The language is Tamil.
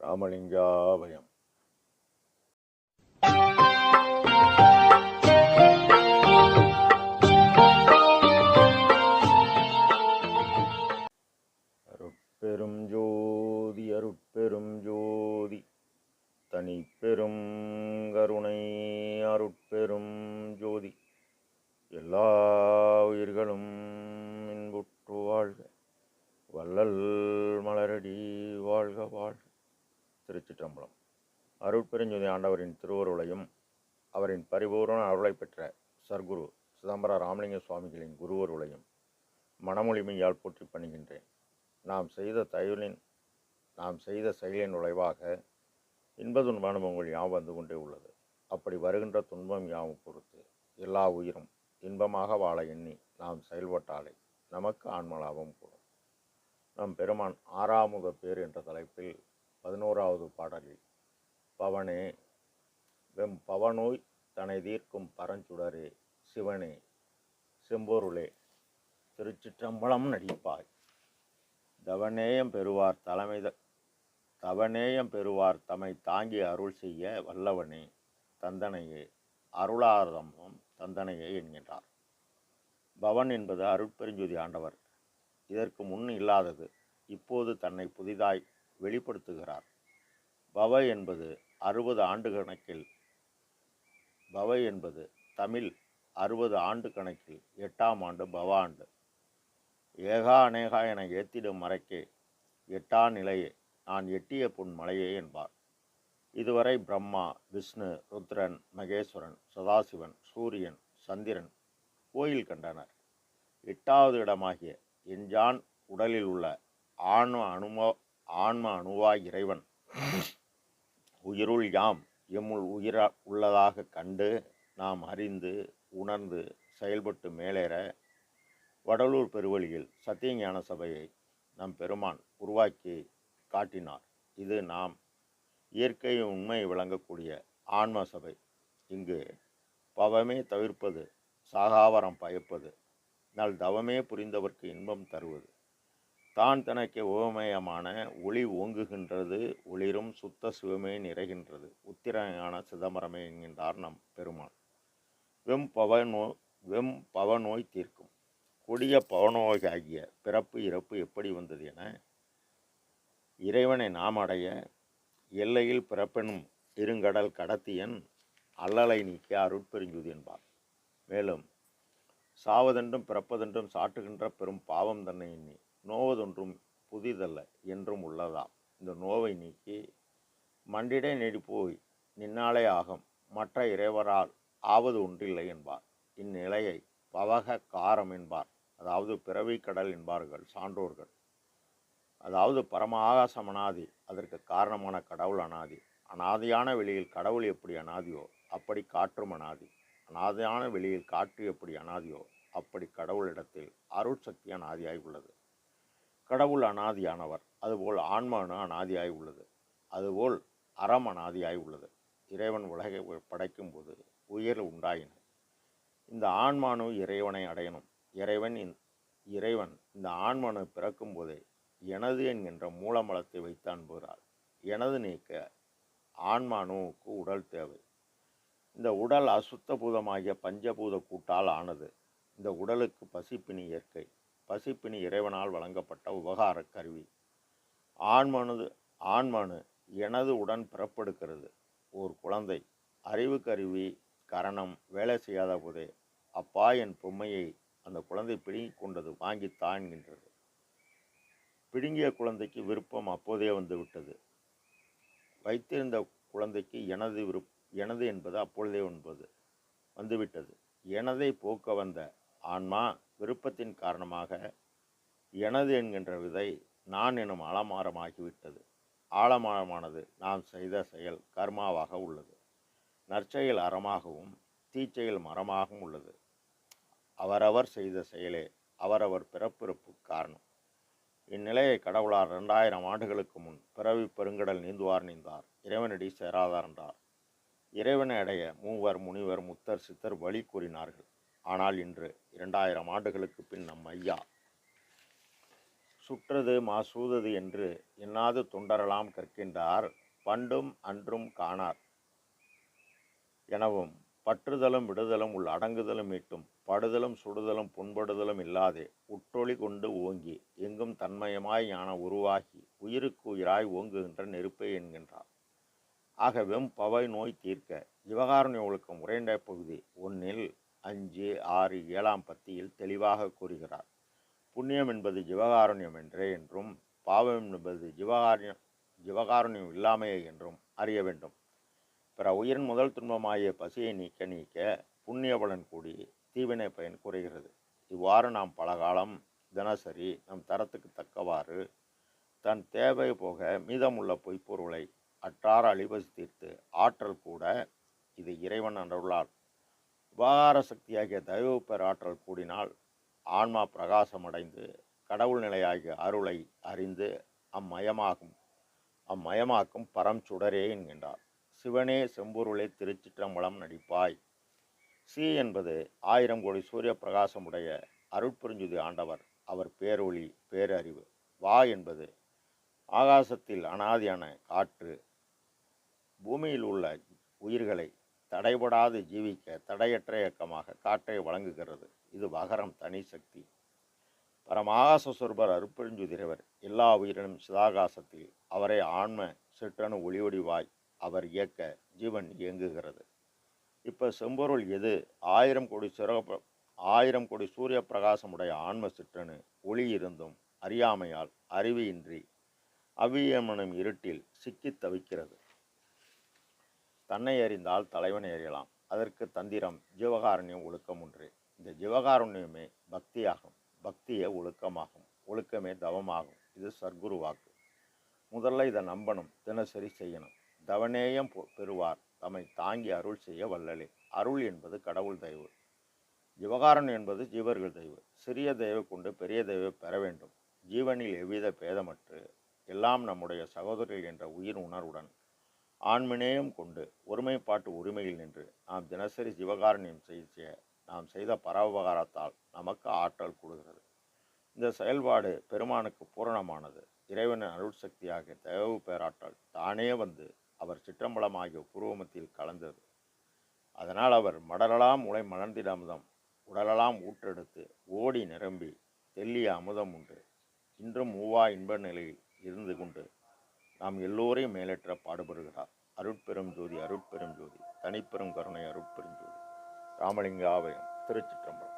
ராமலிங்காபயம். அருட்பெரும் ஜோதி அருட்பெரும் ஜோதி தனிப்பெரும் கருணை அருட்பெரும் ஜோதி. எல்லா உயிர்களும் இன்புற்று வாழ்க. வள்ளல் மலரடி வாழ்க வாழ்க. திருச்சிற்றம்பலம். அருட்பெருஞ்சோதி ஆண்டவரின் திருவருளையும் அவரின் பரிபூரண அருளை பெற்ற சர்க்குரு சிதம்பர ராமலிங்க சுவாமிகளின் குருவருளையும் மனமொழிமையால் போற்றி பணிகின்றேன். நாம் செய்த தயலின் நாம் செய்த செயலின் விளைவாக இன்ப துன்ப அனுபவங்கள் யாவும் வந்து கொண்டே உள்ளது. அப்படி வருகின்ற துன்பம் யாவும் பொறுத்து எல்லா உயிரும் இன்பமாக வாழ எண்ணி நாம் செயல்பட்டாலே நமக்கு ஆன்மலாபம் கூடும். நம் பெருமான் ஆறாமுக பேர் என்ற தலைப்பில் பதினோராவது பாடலில் பவனே வெம் பவனோய் தனை தீர்க்கும் பரஞ்சுடரே சிவனே செம்பொருளே திருச்சிற்றம்பலம் நடிப்பாய். தவநேயம் பெறுவார் தலைமை தவநேயம் பெறுவார் தம்மை தாங்கி அருள் செய்ய வல்லவனே தந்தனையே அருளாரதமும் தந்தனையே என்கின்றார். பவன் என்பது அருட்பெருஞ்சோதி ஆண்டவர். இதற்கு முன் இல்லாதது. இப்போது தன்னை புதிதாய் வெளிப்படுத்துகிறார். பவ என்பது அறுபது ஆண்டு கணக்கில் பவ என்பது தமிழ் அறுபது ஆண்டு கணக்கில் எட்டாம் ஆண்டு பவ ஆண்டு. ஏகா அநேகா என ஏத்திடும் மறைக்கே எட்டா நிலையே நான் எட்டிய பொன் மலையே என்பார். இதுவரை பிரம்மா விஷ்ணு ருத்ரன் மகேஸ்வரன் சதாசிவன் சூரியன் சந்திரன் கோயில் கண்டனர். எட்டாவது இடமாகிய எஞ்சான் உடலில் உள்ள ஆன்ம அனுமோ ஆன்ம அணுவா இறைவன். உயிருள் யாம் எம்முள் உயிர உள்ளதாக கண்டு நாம் அறிந்து உணர்ந்து செயல்பட்டு மேலேற வடலூர் பெருவழியில் சத்தியஞான சபையை நம் பெருமான் உருவாக்கி காட்டினார். இது நாம் இயற்கை உண்மை விளங்கக்கூடிய ஆன்ம சபை. இங்கு பவமே தவிர்ப்பது சாகாவரம் பயப்பது நல் தவமே புரிந்தவர்க்கு இன்பம் தருவது. தான் தனக்கு உவமயமான ஒளி ஓங்குகின்றது ஒளிரும் சுத்த சிவமே நிறைகின்றது. உத்திரஞான சிதம்பரமே என்கின்றார் நம் பெருமான். வெம் பவநோ வெம் பவநோய் தீர்க்கும். கொடிய பவநோய் ஆகிய பிறப்பு இறப்பு எப்படி வந்தது என இறைவனை நாம் அடைய எல்லையில் பிறப்பெனும் இருங்கடல் கடத்தியன் அல்லலை நீக்கிய அருட்பெருஞ்சுது என்பார். மேலும் சாவதென்றும் பிறப்பதென்றும் சாட்டுகின்ற பெரும் பாவம் தன்னை எண்ணி நோவதொன்றும் புதிதல்ல என்றும் உள்ளதாம். இந்த நோவை நீக்கி மண்டிடை நெடி போய் நின்னாலே ஆகும். மற்ற இறைவரால் ஆவது ஒன்றில்லை என்பார். இந்நிலையை பவக காரம் என்பார். அதாவது பிறவி கடல் என்பார்கள் சான்றோர்கள். அதாவது பரம ஆகாசம் அனாதி அதற்கு காரணமான கடவுள் அனாதி. அனாதியான வெளியில் கடவுள் எப்படி அனாதியோ அப்படி காற்றும் அனாதி. அனாதியான வெளியில் காற்று எப்படி அனாதியோ அப்படி கடவுளிடத்தில் அருட்சக்தி அனாதியாய் உள்ளது. கடவுள் அனாதியானவர். அதுபோல் ஆன்மானு அனாதியாய் உள்ளது. அதுபோல் அறம் அனாதியாய் உள்ளது. இறைவன் உலகை படைக்கும் போது உயிர் உண்டாயின. இந்த ஆன்மானு இறைவனை அடையணும். இறைவன் இறைவன் இந்த ஆன்மனு பிறக்கும் போதே எனது என்கின்ற மூலமலத்தை வைத்து அன்புகிறார் எனது நீக்க ஆன்மானுவுக்கு உடல் தேவை. இந்த உடல் அசுத்த பூதமாகிய பஞ்சபூத கூட்டால் ஆனது. இந்த உடலுக்கு பசிப்பினி இயற்கை. பசிப்பினி இறைவனால் வழங்கப்பட்ட உபகார கருவி. ஆண்மனது ஆண்மனு எனது உடன் பிறப்பெடுக்கிறது. ஓர் குழந்தை. அறிவு கருவி கரணம் வேலை செய்யாத போதே அப்பா என் பொம்மையை அந்த குழந்தை பிடுங்கிக் கொண்டது வாங்கித்தான் தாண்கின்றது பிடுங்கிய குழந்தைக்கு விருப்பம் அப்போதே வந்துவிட்டது வைத்திருந்த குழந்தைக்கு எனது விருப் எனது என்பது அப்பொழுதே உண்பது வந்துவிட்டது எனதை போக்க வந்த ஆன்மா விருப்பத்தின் காரணமாக எனது என்கின்ற விதை நான் எனும் ஆலமாரமாகிவிட்டது. ஆலமரமானது நாம் செய்த செயல் கர்மாவாக உள்ளது. நற்செயல் அறமாகவும் தீச்செயல் மரமாகவும் உள்ளது. அவரவர் செய்த செயலே அவரவர் பிறப்பிறப்பு காரணம். இந்நிலையை கடவுளார் இரண்டாயிரம் ஆண்டுகளுக்கு முன் பிறவி பெருங்கடல் நீந்துவார் நீந்தார். இறைவனடி சேராதார் என்றார். இறைவனை அடைய மூவர் முனிவர் முத்தர் சித்தர் வழி கூறினார்கள். ஆனால் இன்று இரண்டாயிரம் ஆண்டுகளுக்கு பின் நம் ஐயா சுற்றது மாசூதது என்று எண்ணாது தொண்டரலாம் கற்கின்றார் பண்டும் அன்றும் காணார். எனவும் பற்றுதலும் விடுதலும் உள் அடங்குதலும் மீட்டும் படுதலும் சுடுதலும் புண்படுதலும் இல்லாதே உற்றொளி கொண்டு ஓங்கி எங்கும் தன்மயமாய் ஞான உருவாகி உயிருக்கு உயிராய் ஓங்குகின்ற நெருப்பே என்கின்றார். ஆகவே பவை நோய் தீர்க்க ஜிவகாருண்ய ஒழுக்கம் உரைண்ட பகுதி. ஒன்னில் அஞ்சு ஆறு ஏழாம் பத்தியில் தெளிவாக கூறுகிறார். புண்ணியம் என்பது ஜிவகாருண்யம் என்றே என்றும் பாவம் என்பது ஜிவகாருண்யம் ஜிவகாருண்யம் இல்லாமையே என்றும் அறிய வேண்டும். பிற உயிரின் முதல் துன்பமாகிய பசியை நீக்க நீக்க புண்ணிய பலன் கூடி தீவினை பயன் குறைகிறது. இவ்வாறு நாம் பல காலம் தினசரி நம் தரத்துக்கு தக்கவாறு தன் தேவை போக மீதமுள்ள பொய்ப்பொருளை அற்றார அழிவசி தீர்த்து ஆற்றல் கூட இது இறைவன் அருளால் உபகார சக்தியாகிய தயவு பெற ஆற்றல் கூடினால் ஆன்மா பிரகாசமடைந்து கடவுள் நிலையாகிய அருளை அறிந்து அம்மயமாகும். அம்மயமாக்கும் பரம் சுடரே என்கின்றார். சிவனே செம்பொருளே திருச்சிற்றம்பலம் நடிப்பாய். சி என்பது ஆயிரம் கோடி சூரிய பிரகாசமுடைய அருட்பெருஞ்சுதி ஆண்டவர். அவர் பேரொளி பேரறிவு. வா என்பது ஆகாசத்தில் அனாதியான காற்று. பூமியில் உள்ள உயிர்களை தடைபடாது ஜீவிக்க தடையற்ற இயக்கமாக காற்றை வழங்குகிறது. இது வகரம் தனி சக்தி. பரமாகாச சொர்பர் அருப்பெருஞ்சுதிரவர் எல்லா உயிரினும் சிதாகாசத்தில் அவரை ஆன்ம சிற்றணு ஒளிவடிவாய் அவர் இயக்க ஜீவன் இயங்குகிறது. இப்போ செம்பொருள் எது? ஆயிரம் கோடி சிறக ஆயிரம் கோடி சூரிய பிரகாசமுடைய ஆன்ம சிற்றணு ஒளி இருந்தும் அறியாமையால் அறிவியின்றி அவ்வியமனும் இருட்டில் சிக்கித் தவிக்கிறது. தன்னை அறிந்தால் தலைவனை அறியலாம் அதற்கு தந்திரம் ஜீவகாருண்யம் ஒழுக்கம் ஒன்று. இந்த ஜீவகாருண்யமே பக்தியாகும். பக்தியே ஒழுக்கமாகும். ஒழுக்கமே தவமாகும். இது சர்க்குரு வாக்கு. முதல்ல இதை நம்பணும். தினசரி செய்யணும். தவநேயம் பெறுவார். தம்மை தாங்கி அருள் செய்ய வல்லலே. அருள் என்பது கடவுள் தயவு. ஜீவகாரன் என்பது ஜீவர்கள் தெய்வ. சிறிய தெய்வ கொண்டு பெரிய தெய்வ பெற வேண்டும். ஜீவனில் எவ்வித பேதமற்று எல்லாம் நம்முடைய சகோதரர்கள் என்ற உயிர் உணர்வுடன் ஆண்மநேயம் கொண்டு ஒருமைப்பாட்டு உரிமையில் நின்று நாம் தினசரி சிவகாரணியம் செய்ய நாம் செய்த பரவபகாரத்தால் நமக்கு ஆற்றல் கூடுகிறது. இந்த செயல்பாடு பெருமானுக்கு பூரணமானது. இறைவனின் அருள் சக்தியாகிய தயவு பேராற்றல் தானே வந்து அவர் சிற்றம்பலம் ஆகிய புருவமத்தில் கலந்தது. அதனால் அவர் மடலலாம் உலை மலர்ந்திட அமுதம் உடலெல்லாம் ஊற்றெடுத்து ஓடி நிரம்பி தெல்லிய அமுதம் உண்டு. இன்றும் மூவா இன்ப நிலையில் இருந்து கொண்டு நாம் எல்லோரையும் மேலேற்ற பாடுபடுகிறார். அருட்பெரும் ஜோதி அருட்பெரும் ஜோதி தனிப்பெரும் கருணை அருட்பெரும் ஜோதி. ராமலிங்க ஆவயம் திருச்சிற்றம்பலம்.